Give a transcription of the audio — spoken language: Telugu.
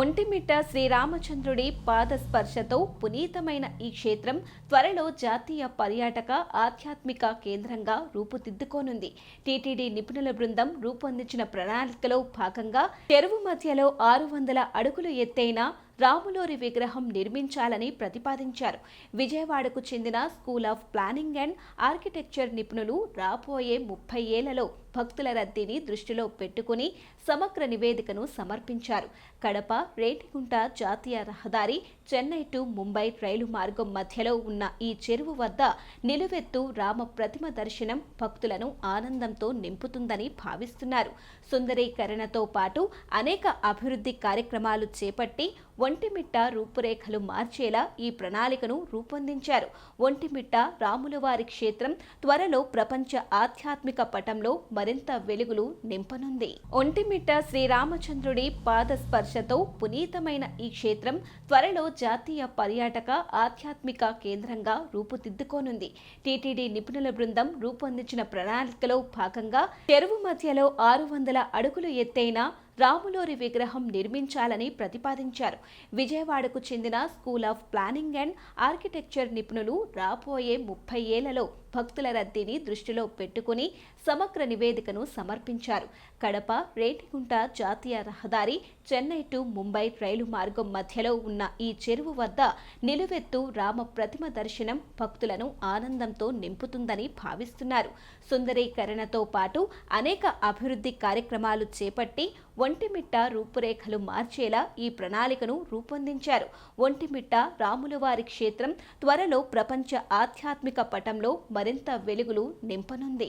ఒంటిమిట్ట శ్రీరామచంద్రుడి పాదస్పర్శతో పునీతమైన ఈ క్షేత్రం త్వరలో జాతీయ పర్యాటక ఆధ్యాత్మిక కేంద్రంగా రూపుదిద్దుకోనుంది. టీటీడీ నిపుణుల బృందం రూపొందించిన ప్రణాళికలో భాగంగా చెరువు మధ్యలో ఆరు వందల అడుగులు ఎత్తైన రాములోరి విగ్రహం నిర్మించాలని ప్రతిపాదించారు. విజయవాడకు చెందిన school of planning and architecture నిపుణులు రాబోయే ముప్పై ఏళ్ళలో భక్తుల రద్దీని దృష్టిలో పెట్టుకుని సమగ్ర నివేదికను సమర్పించారు. కడప రేటిగుంట జాతీయ రహదారి చెన్నై టు ముంబై రైలు మార్గం మధ్యలో ఉన్న ఈ చెరువు వద్ద నిలువెత్తు రామ ప్రతిమ దర్శనం భక్తులను ఆనందంతో నింపుతుందని భావిస్తున్నారు. సుందరీకరణతో పాటు అనేక అభివృద్ధి కార్యక్రమాలు చేపట్టి ఒంటిమిట్ట రూపురేఖలు మార్చేలా ఈ ప్రణాళికను రూపొందించారు. ఒంటిమిట్ట రాములవారి క్షేత్రం త్వరలో ప్రపంచ ఆధ్యాత్మిక పటంలో మరింత వెలుగులు నింపనుంది. ఒంటిమిట్ట శ్రీరామచంద్రుడి పాదస్పర్శతో పునీతమైన ఈ క్షేత్రం త్వరలో జాతీయ పర్యాటక ఆధ్యాత్మిక కేంద్రంగా రూపుదిద్దుకోనుంది. టీటీడీ నిపుణుల బృందం రూపొందించిన ప్రణాళికలో భాగంగా చెరువు మధ్యలో ఆరు వందల అడుగులు ఎత్తైన రాములోరి విగ్రహం నిర్మించాలని ప్రతిపాదించారు. విజయవాడకు చెందిన school of planning and architecture నిపుణులు రాబోయే ముప్పై ఏళ్ళలో భక్తుల రద్దీని దృష్టిలో పెట్టుకుని సమగ్ర నివేదికను సమర్పించారు. కడప రేటిగుంట జాతీయ రహదారి చెన్నై టు ముంబై రైలు మార్గం మధ్యలో ఉన్న ఈ చెరువు వద్ద నిలువెత్తు రామ ప్రతిమ దర్శనం భక్తులను ఆనందంతో నింపుతుందని భావిస్తున్నారు. సుందరీకరణతో పాటు అనేక అభివృద్ధి కార్యక్రమాలు చేపట్టి ఒంటిమిట్ట రూపురేఖలు మార్చేలా ఈ ప్రణాళికను రూపొందించారు. ఒంటిమిట్ట రాములవారి క్షేత్రం త్వరలో ప్రపంచ ఆధ్యాత్మిక పటంలో మరింత వెలుగులు నింపనుంది.